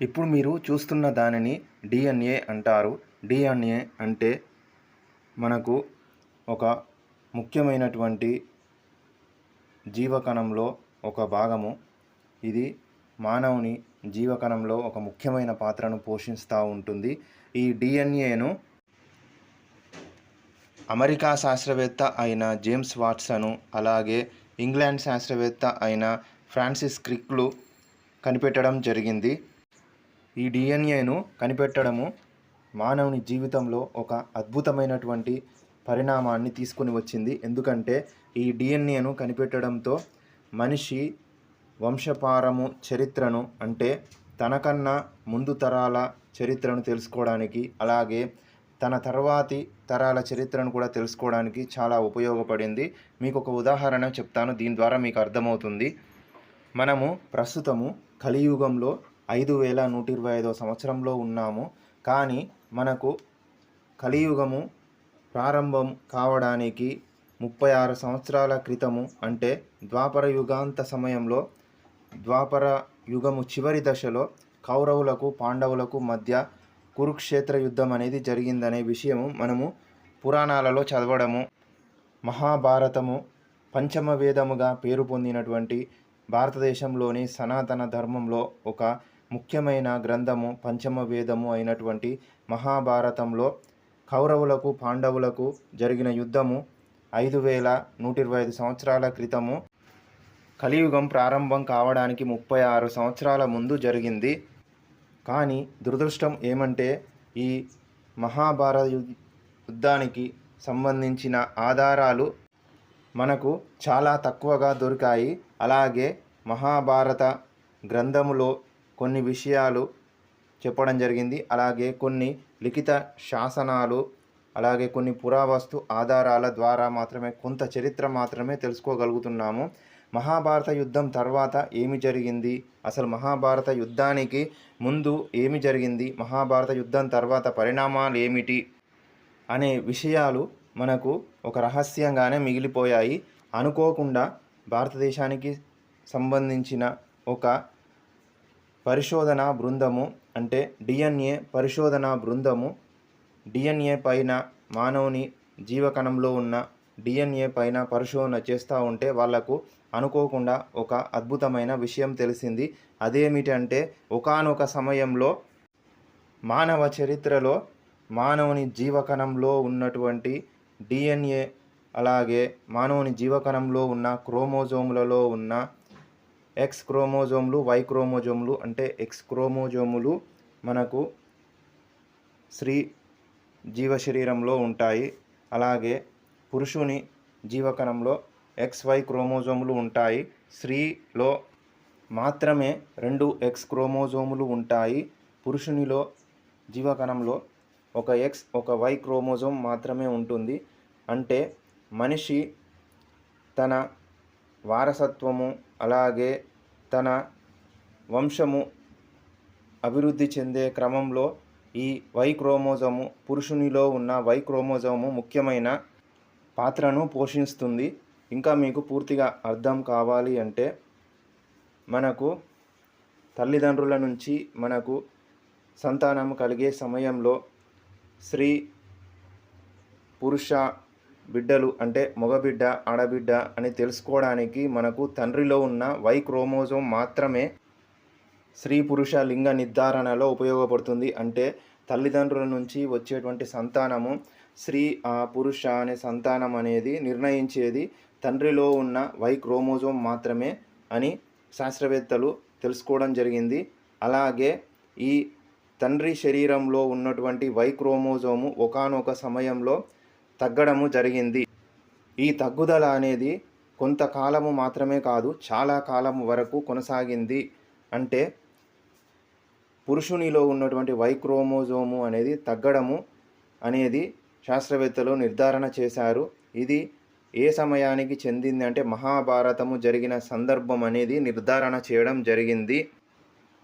ఇప్పుడు మీరు చూస్తున్న దానిని డిఎన్ఏ అంటారు. డిఎన్ఏ అంటే మనకు ఒక ముఖ్యమైనటువంటి జీవకణంలో ఒక భాగము. ఇది మానవుని జీవకణంలో ఒక ముఖ్యమైన పాత్రను పోషిస్తూ ఉంటుంది. ఈ డిఎన్ఏను అమెరికా శాస్త్రవేత్త అయిన జేమ్స్ వాట్సను అలాగే ఇంగ్లాండ్ శాస్త్రవేత్త అయిన ఫ్రాన్సిస్ క్రిక్లు కనిపెట్టడం జరిగింది. ఈ డిఎన్ఏను కనిపెట్టడము మానవుని జీవితంలో ఒక అద్భుతమైనటువంటి పరిణామాన్ని తీసుకొని వచ్చింది. ఎందుకంటే ఈ డిఎన్ఏను కనిపెట్టడంతో మనిషి వంశపారము చరిత్రను అంటే తనకన్నా ముందు తరాల చరిత్రను తెలుసుకోవడానికి అలాగే తన తర్వాతి తరాల చరిత్రను కూడా తెలుసుకోవడానికి చాలా ఉపయోగపడింది. మీకు ఒక ఉదాహరణ చెప్తాను. దీని ద్వారా మీకు అర్థమవుతుంది. మనము ప్రస్తుతము కలియుగంలో ఐదు వేల నూట ఇరవై ఐదో సంవత్సరంలో ఉన్నాము. కానీ మనకు కలియుగము ప్రారంభం కావడానికి ముప్పై ఆరు సంవత్సరాల క్రితము అంటే ద్వాపర యుగాంత సమయంలో ద్వాపర యుగము చివరి దశలో కౌరవులకు పాండవులకు మధ్య కురుక్షేత్ర యుద్ధం అనేది జరిగిందనే విషయము మనము పురాణాలలో చదవడము మహాభారతము పంచమ వేదముగా పేరు పొందినటువంటి భారతదేశంలోని సనాతన ధర్మంలో ఒక ముఖ్యమైన గ్రంథము పంచమ వేదము అయినటువంటి మహాభారతంలో కౌరవులకు పాండవులకు జరిగిన యుద్ధము ఐదు వేల నూట ఇరవై ఐదు సంవత్సరాల క్రితము. కలియుగం ప్రారంభం కావడానికి ముప్పై ఆరు సంవత్సరాల ముందు జరిగింది. కానీ దురదృష్టం ఏమంటే ఈ మహాభారత యుద్ధానికి సంబంధించిన ఆధారాలు మనకు చాలా తక్కువగా దొరికాయి. అలాగే మహాభారత గ్రంథములో కొన్ని విషయాలు చెప్పడం జరిగింది. అలాగే కొన్ని లిఖిత శాసనాలు అలాగే కొన్ని పురావస్తు ఆధారాల ద్వారా మాత్రమే కొంత చరిత్ర మాత్రమే తెలుసుకోగలుగుతున్నాము. మహాభారత యుద్ధం తర్వాత ఏమి జరిగింది? అసలు మహాభారత యుద్ధానికి ముందు ఏమి జరిగింది? మహాభారత యుద్ధం తర్వాత పరిణామాలు ఏమిటి? అనే విషయాలు మనకు ఒక రహస్యంగానే మిగిలిపోయాయి. అనుకోకుండా భారతదేశానికి సంబంధించిన ఒక పరిశోధన బృందము అంటే డిఎన్ఏ పరిశోధన బృందము. డిఎన్ఏ పైన మానవుని జీవకణంలో ఉన్న డిఎన్ఏ పైన పరిశోధన చేస్తూ ఉంటే వాళ్ళకు అనుకోకుండా ఒక అద్భుతమైన విషయం తెలిసింది. అదేమిటంటే ఒకానొక సమయంలో మానవ చరిత్రలో మానవుని జీవకణంలో ఉన్నటువంటి డిఎన్ఏ అలాగే మానవుని జీవకణంలో ఉన్న క్రోమోజోములలో ఉన్న ఎక్స్ క్రోమోజోములు వై క్రోమోజోములు అంటే ఎక్స్ క్రోమోజోములు మనకు స్త్రీ జీవ శరీరంలో ఉంటాయి. అలాగే పురుషుని జీవకణంలో ఎక్స్ వై క్రోమోజోములు ఉంటాయి. స్త్రీలో మాత్రమే రెండు ఎక్స్ క్రోమోజోములు ఉంటాయి. పురుషునిలో జీవకణంలో ఒక ఎక్స్ ఒక వై క్రోమోజోమ్ మాత్రమే ఉంటుంది. అంటే మనిషి తన వారసత్వము అలాగే తన వంశము అభివృద్ధి చెందే క్రమంలో ఈ వై క్రోమోజోము పురుషునిలో ఉన్న వై క్రోమోజోము ముఖ్యమైన పాత్రను పోషిస్తుంది. ఇంకా మీకు పూర్తిగా అర్థం కావాలి అంటే మనకు తల్లిదండ్రుల నుంచి మనకు సంతానం కలిగే సమయంలో స్త్రీ పురుష బిడ్డలు అంటే మగబిడ్డ ఆడబిడ్డ అని తెలుసుకోవడానికి మనకు తండ్రిలో ఉన్న వై క్రోమోజోమ్ మాత్రమే స్త్రీ పురుష లింగ నిర్ధారణలో ఉపయోగపడుతుంది. అంటే తల్లిదండ్రుల నుంచి వచ్చేటువంటి సంతానము స్త్రీ ఆ పురుష అనే సంతానం అనేది నిర్ణయించేది తండ్రిలో ఉన్న వై క్రోమోజోమ్ మాత్రమే అని శాస్త్రవేత్తలు తెలుసుకోవడం జరిగింది. అలాగే ఈ తండ్రి శరీరంలో ఉన్నటువంటి వై క్రోమోజోము ఒకానొక సమయంలో తగ్గడము జరిగింది. ఈ తగ్గుదల అనేది కొంతకాలము మాత్రమే కాదు చాలా కాలం వరకు కొనసాగింది. అంటే పురుషునిలో ఉన్నటువంటి వై క్రోమోజోము అనేది తగ్గడము అనేది శాస్త్రవేత్తలు నిర్ధారణ చేశారు. ఇది ఏ సమయానికి చెందింది అంటే మహాభారతము జరిగిన సందర్భం అనేది నిర్ధారణ చేయడం జరిగింది.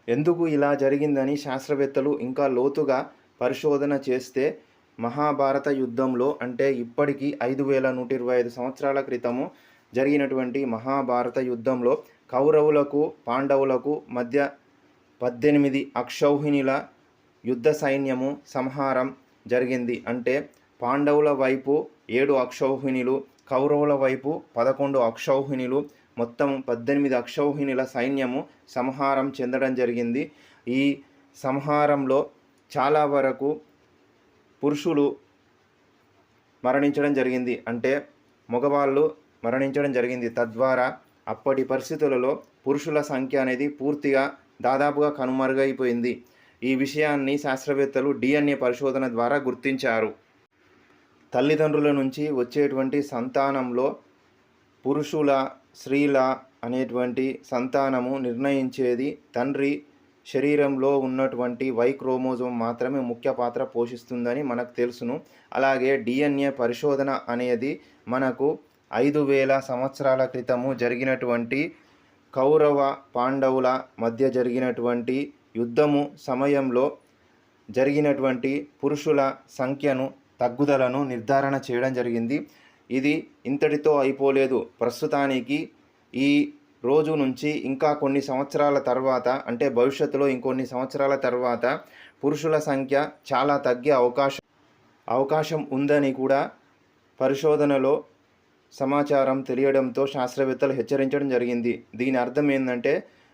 ఎందుకు ఇలా జరిగిందని శాస్త్రవేత్తలు ఇంకా లోతుగా పరిశోధన చేస్తే మహాభారత యుద్ధంలో అంటే ఇప్పటికీ ఐదు వేల నూట ఇరవై ఐదు సంవత్సరాల క్రితము జరిగినటువంటి మహాభారత యుద్ధంలో కౌరవులకు పాండవులకు మధ్య పద్దెనిమిది అక్షౌహిణిల యుద్ధ సైన్యము సంహారం జరిగింది. అంటే పాండవుల వైపు ఏడు అక్షౌహిణులు కౌరవుల వైపు పదకొండు అక్షౌహిణులు మొత్తం పద్దెనిమిది అక్షౌహిణుల సైన్యము సంహారం చెందడం జరిగింది. ఈ సంహారంలో చాలా వరకు పురుషులు మరణించడం జరిగింది. అంటే మగవాళ్ళు మరణించడం జరిగింది. తద్వారా అప్పటి పరిస్థితులలో పురుషుల సంఖ్య అనేది పూర్తిగా దాదాపుగా కనుమరుగైపోయింది. ఈ విషయాన్ని శాస్త్రవేత్తలు డిఎన్ఏ పరిశోధన ద్వారా గుర్తించారు. తల్లిదండ్రుల నుంచి వచ్చేటువంటి సంతానంలో పురుషుల స్త్రీల అనేటువంటి సంతానము నిర్ణయించేది తండ్రి శరీరంలో ఉన్నటువంటి వై క్రోమోజోమ్ మాత్రమే ముఖ్య పాత్ర పోషిస్తుందని మనకు తెలుసును. అలాగే డిఎన్ఏ పరిశోధన అనేది మనకు ఐదు వేల సంవత్సరాల క్రితము జరిగినటువంటి కౌరవ పాండవుల మధ్య జరిగినటువంటి యుద్ధము సమయంలో జరిగినటువంటి పురుషుల సంఖ్యను తగ్గుదలను నిర్ధారణ చేయడం జరిగింది. ఇది ఇంతటితో అయిపోలేదు. ప్రస్తుతానికి ఈ రోజు నుంచి ఇంకా కొన్ని సంవత్సరాల తర్వాత అంటే భవిష్యత్తులో ఇంకొన్ని సంవత్సరాల తర్వాత పురుషుల సంఖ్య చాలా తగ్గే అవకాశం అవకాశం ఉందని కూడా పరిశోధనలో సమాచారం తెలియడంతో శాస్త్రవేత్తలు హెచ్చరించడం జరిగింది. దీని అర్థం ఏంటంటే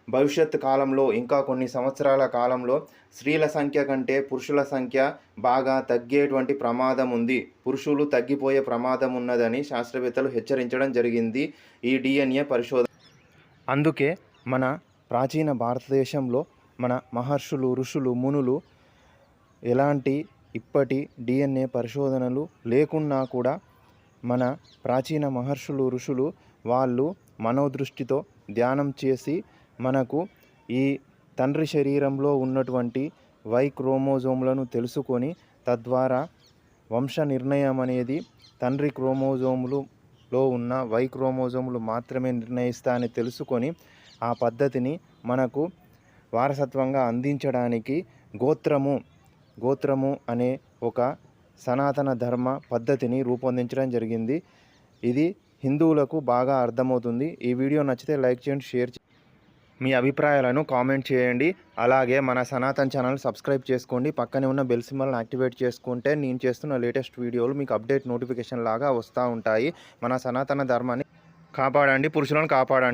భవిష్యత్ కాలంలో ఇంకా కొన్ని సంవత్సరాల కాలంలో స్త్రీల సంఖ్య కంటే పురుషుల సంఖ్య బాగా తగ్గేటువంటి ప్రమాదం ఉంది. పురుషులు తగ్గిపోయే ప్రమాదం ఉన్నదని శాస్త్రవేత్తలు హెచ్చరించడం జరిగింది. ఈ డిఎన్ఏ పరిశోధన అందుకే మన ప్రాచీన భారతదేశంలో మన మహర్షులు ఋషులు మునులు ఎలాంటి ఇప్పటి డిఎన్ఏ పరిశోధనలు లేకున్నా కూడా మన ప్రాచీన మహర్షులు ఋషులు వాళ్ళు మనోదృష్టితో ధ్యానం చేసి మనకు ఈ తండ్రి శరీరంలో ఉన్నటువంటి వై క్రోమోజోమ్లను తెలుసుకొని తద్వారా వంశ నిర్ణయం అనేది తండ్రి క్రోమోజోములు లో ఉన్న వై క్రోమోజోములు మాత్రమే నిర్ణయిస్తాయని తెలుసుకొని ఆ పద్ధతిని మనకు వారసత్వంగా అందించడానికి గోత్రము గోత్రము అనే ఒక సనాతన ధర్మ పద్ధతిని రూపొందించడం జరిగింది. ఇది హిందువులకు బాగా అర్థమవుతుంది. ఈ వీడియో నచ్చితే లైక్ చేయండి షేర్ చేయండి. మీ అభిప్రాయాలను కామెంట్ చేయండి. అలాగే మన సనాతన్ ఛానల్ సబ్స్క్రైబ్ చేసుకోండి. పక్కనే ఉన్న బెల్ సింబల్ని యాక్టివేట్ చేసుకుంటే నేను చేస్తున్న లేటెస్ట్ వీడియోలు మీకు అప్డేట్ నోటిఫికేషన్ లాగా వస్తూ ఉంటాయి. మన సనాతన ధర్మాన్ని కాపాడండి పురుషులను కాపాడండి.